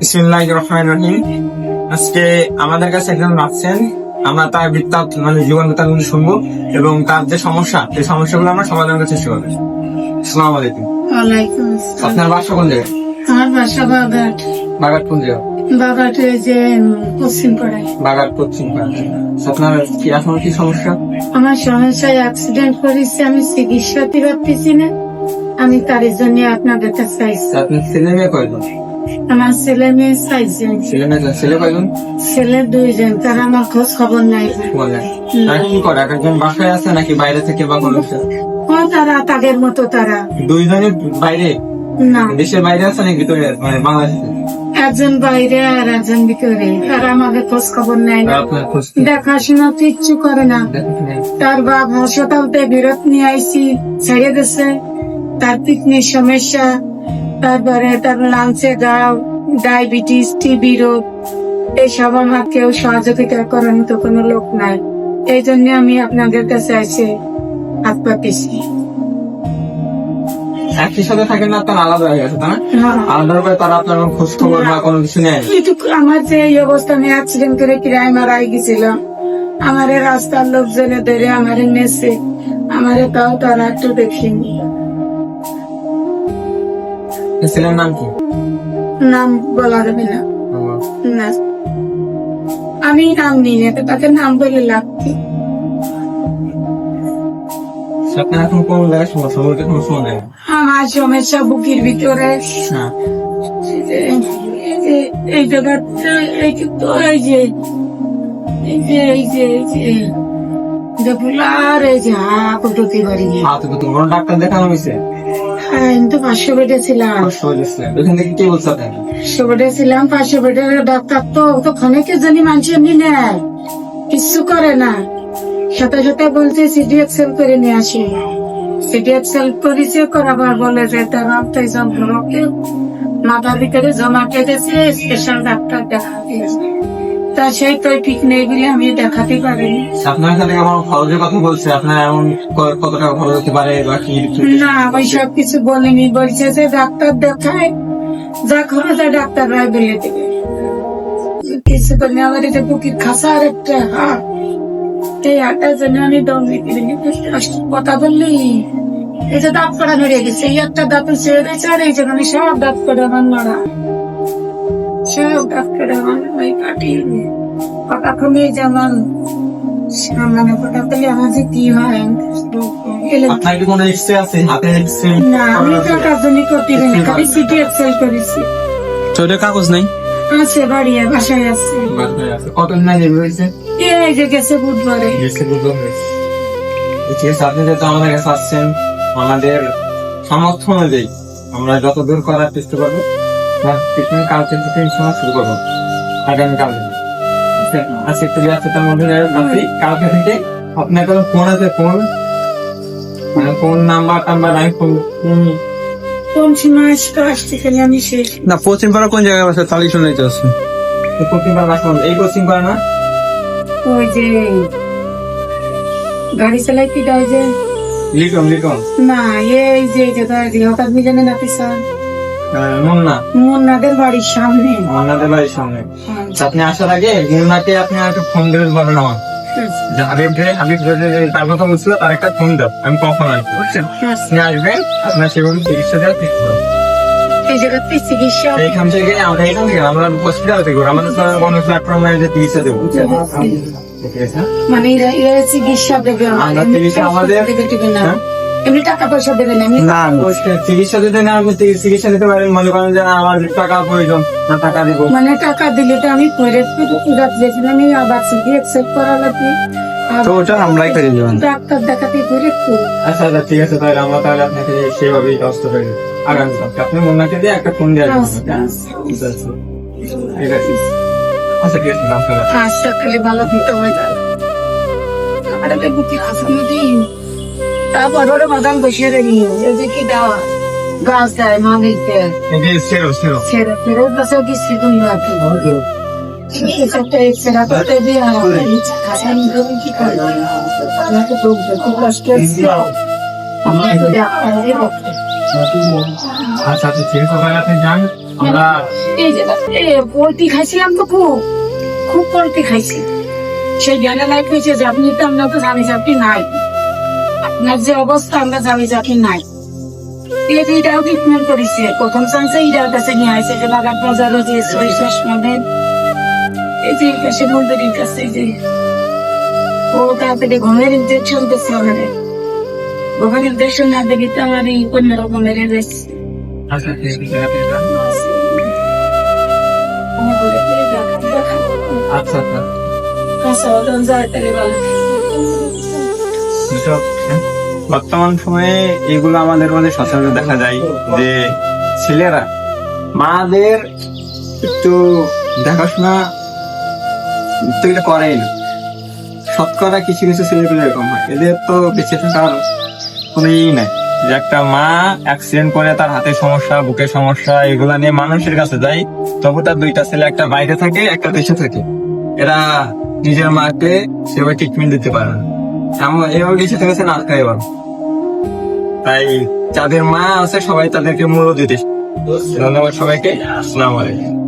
বিসমিল্লাহ রহমান রহিম। আজকে আমাদের কাছে একজন আসছেন আমরা তার বৃত্তান্ত মানে জীবন বৃত্তান্ত শুনব এবং তার যে সমস্যা এই সমস্যাগুলো আমরা সমাধান করার চেষ্টা করব আসসালামু আলাইকুম। আপনার বাসা কোন জায়গায়? আমার বাসা বাগাট। বাগাট কোন জায়গা? বাগাট ওই যে পশ্চিম পাড়ায় বাগাট পশ্চিম পাড়া। আপনার কি এখন কি সমস্যা? আমার সমস্যায় অ্যাক্সিডেন্ট করেছে আমি চিকিৎসা না। আমি তার জন্য আপনাদের কাছে চাইছি ছেলে মেয়ে কয়জন? আমার ছেলে মেয়ে চাইছেন ছেলে মেয়ে ছেলে কয়জন? ছেলে দুইজন তারা আমার খোঁজ খবর নাই। তারা কি করে? একজন বাসায় আছে নাকি বাইরে থেকে বা কোনো ও তারা তাদের মতো তারা। দুইজনের বাইরে? না। দেশের বাইরে আছে নাকি ভিতরে? মানে বাংলাদেশে? একজন বাইরে আর একজন ভিতরে। তারা আমাকে খোঁজ খবর নেয় না। দেখাশোনা তো ইচ্ছু করে না। তার বাপ হাসপাতালতে বিরত নিয়ে আইসি ছেড়ে দিছে। তার পিকনিক সমস্যা। তারপরে তার লাঞ্চে গাও ডায়াবেটিস টিবি রোগ এইসব আমার কেউ সহযোগিতা করার মতো কোনো লোক নাই। এই জন্য আমি আপনাদের কাছে এসে হাত পাতিছি একই সাথে থাকেন না আপনার আলাদা হয়ে গেছে তাই না? আলাদা করে তারা আপনার খোঁজ খবর বা কোনো কিছু নেয়? কিন্তু আমার যে এই অবস্থা আমি অ্যাক্সিডেন্ট করে কিরায় মারাই গেছিলাম। আমার রাস্তার লোকজনে ধরে আমার মেসে আমার তাও তারা একটু দেখিনি। ছেলের নাম কি? নাম বলা যাবে না। না। আমি নাম নিই না তাকে নাম বলে লাগছে আপনার এখন কোন জায়গায় সমস্যা বলতে কোনো সময় নেই? আমার সমস্যা বুকের ভিতরে। এই- এই- এই জায়গাটা এই তো এই যে এই যে এই যে এই যে যে ফুলার এই যে হা কটুতে পারি হাত তো কোনো ডাক্তার দেখানো হয়েছে? হ্যাঁ আমি তো পাঁচশো বেডে ছিলাম। পাঁচশো দিচ্ছিলেন ওখান থেকে কি বলছে আপনাকে পাঁচশো বেডে ছিলাম পাঁচশো বেডের ডাক্তার তো তো ক্ষণিকের জন্য মানুষ এমনি নেয়। কিচ্ছু করে না। সাথে সাথে বলছে সিডি এক্সেল করে নিয়ে আসি। সিডি এক্সেল করেছে করাবার বলে যে তার তাই যন্ত্রকে মাথার ভিতরে জমা কেটেছে স্পেশাল ডাক্তার দেখা দিয়েছে তা সেই তো ঠিক নেই বলে আমি দেখাতে পারিনি। আপনার আমার খরচের কথা বলছে আপনার এমন কত টাকা খরচ হতে পারে বা কি না ওই সব কিছু বলেনি বলছে যে ডাক্তার দেখায় যা খরচ হয় ডাক্তার রায় বলে দেবে। কিছু আমার এটা বুকির খাসার একটা হাট এই জন্য আমি দম দিতে কথা বললি? এই যে দাঁত কড়া নড়ে গেছে এই একটা দাঁত ছেড়ে দিয়েছে আর এই যেখানে সব দাঁত কড়া আমার নড়া কাটিয়ে কথা খুলে যেমন কথা বলে আমার যে কি হয়? আপনার কি কোনো এক্সরে আছে? হাতে এক্সরে না আমি টাকার জন্য করতে পারি খালি সিটি এক্সেল করেছি। চোখের কাগজ নেই? আছে বাড়ি বাসায় আছে। কত না হয়েছে? এই যে গেছে বুধবারে। গেছে বুঝলো ঠিক আছে আপনি যেহেতু আমাদের কাছে আসছেন আমাদের সামর্থ্য অনুযায়ী আমরা যত দূর করার চেষ্টা করব পিকনিক কালকে থেকে ইনশাল্লাহ শুরু করব। আগামীকাল থেকে। ঠিক আছে? আজকে একটু ব্যস্ত তার মধ্যে কালকে থেকে আপনার কাছে ফোন আছে ফোন মানে ফোন নাম্বার টাম্বার আমি ফোন সময় না পশ্চিম পাড়া কোন জায়গায় আছে তালি শুনাইতে আছে কোচিং করা এই কোচিং করে না? ওই যে গাড়ি চালাই কি দেয় যে। লিটন লিটন। না এই যে এই যে গাড়ি হঠাৎ মিজানে না পিছন মুন্না। মুন্নাদের বাড়ির সামনে। মুন্নাদের বাড়ির সামনে। আপনি আসার আগে মুন্নাকে আপনি একটা ফোন দেবেন বলেন আমার যে হাবিব যে হাবিব যে যে তার কথা বলছিল তার একটা ফোন দাও। আমি কখন আসব? বুঝছেন আপনি আসবেন আপনার সেভাবে চিকিৎসা দেওয়ার চেষ্টা থেকে আমরা এখান থেকে আমরা হসপিটাল থেকে আমাদের কোনো প্ল্যাটফর্মে চিকিৎসা দেবো। বুঝছেন মানে চিকিৎসা দেবে। আমার। আমরা আমাদের- হ্যাঁ? এমনি টাকা পয়সা দেবে না না চিকিৎসা যদি না চিকিৎসা নিতে পারেন মনে করেন যে আমার টাকা প্রয়োজন না টাকা দিব। মানে টাকা দিলে তো আমি করে রাত আমি আবার সিটি অ্যাকসেপ্ট করা লাগবে তো ওটা আমরাই করে দেবেন ডাক্তার দেখাতে করে আচ্ছা আচ্ছা ঠিক আছে তাহলে আমরা তাহলে আপনাকে সেভাবেই ব্যবস্থা করে। আগামীকালকে আপনি মোনাকে দিয়ে একটা ফোন দিয়ে আসবেন আচ্ছা, আচ্ছা। ঠিক আছে। আচ্ছা ঠিক আছে ডাক্তার আচ্ছা খালি ভালো হয় তাহলে। আমার একটা বুকে খাসানো দিন তারপর ওরা বাদাম বসিয়ে রেখি এই যে কি দেওয়া? গাছ দেয় এই যে সেরো সেরো ছেড়ে ফেরত বসে কি সিগুন রাখে পোলট্রি খাইছিলাম তো খুব খুব পোলট্রি খাইছি। সেই জ্ঞানে লাইফ হয়েছে আপনি তো আমরা তো জানি আপনি নাই। আপনার যে অবস্থা আমরা জানি আপনি নাই। এটাও ট্রিটমেন্ট করেছে। প্রথম চান্সে কাছে নিয়ে আসে যে বাগান বাজারও যে সরিষাস এই যে কাছে মন্দিরের কাছে যে ও তাড়াতাড়ি ঘুমের ইনজেকশন দিচ্ছে ঘুমের ইনজেকশন না তো আমার এই আচ্ছা আচ্ছা। আচ্ছা? বর্তমান সময়ে এগুলো আমাদের মধ্যে সচরাচর দেখা যায় যে ছেলেরা মাদের একটু দেখাশোনা তো এটা করেই না। শতকরা কিছু কিছু ছেলেগুলো এরকম হয়। এদের তো বেঁচে থাকার কোনো ইই নাই। যে একটা মা অ্যাক্সিডেন্ট করে তার হাতে সমস্যা বুকের সমস্যা, এগুলা নিয়ে মানুষের কাছে যায়, তবু তার দুইটা ছেলে একটা বাইরে থাকে, একটা দেশে থাকে। এরা নিজের মাকে সেভাবে ট্রিটমেন্ট দিতে পারে না। এভাবে বেঁচে থেকেছে না এবার তাই যাদের মা আছে, সবাই তাদেরকে মূল্য দিতে। ধন্যবাদ সবাইকে। আসসালামু আলাইকুম।